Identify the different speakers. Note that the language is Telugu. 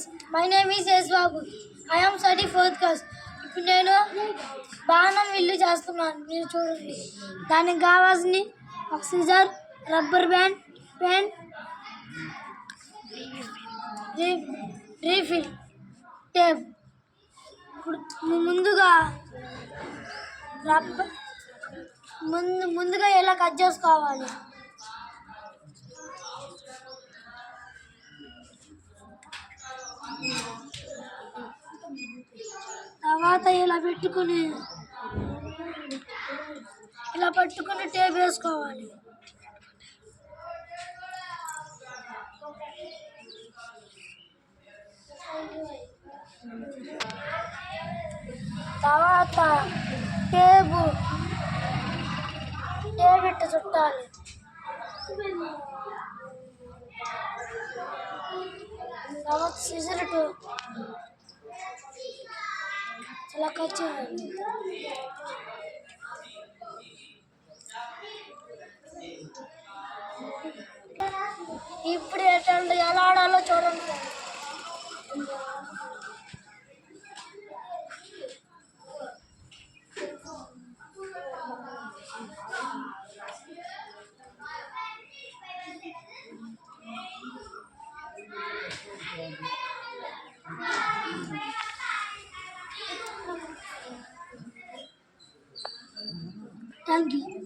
Speaker 1: Friends my name is S Babu I'm study fourth class ఇప్పుడు నేను బాణం ఇల్లు చేస్తున్నాను. మీరు చూడండి. దానికి కావాల్సింది ఒక scissor rubber band pen refill tape ఇప్పుడు ముందుగా రబ్బర్ ముందు ముందుగా ఎలా కట్ చేసుకోవాలి? తర్వాత ఇలా పెట్టుకుని ఇలా పట్టుకుని టేప్ వేసుకోవాలి. తర్వాత టేబు టేబు ఇట్ట చుట్టాలి. తర్వాత సిజరటు ఇప్పుడు ఎట్లా ఎలా ఆడాలో చూడండి. Thank you.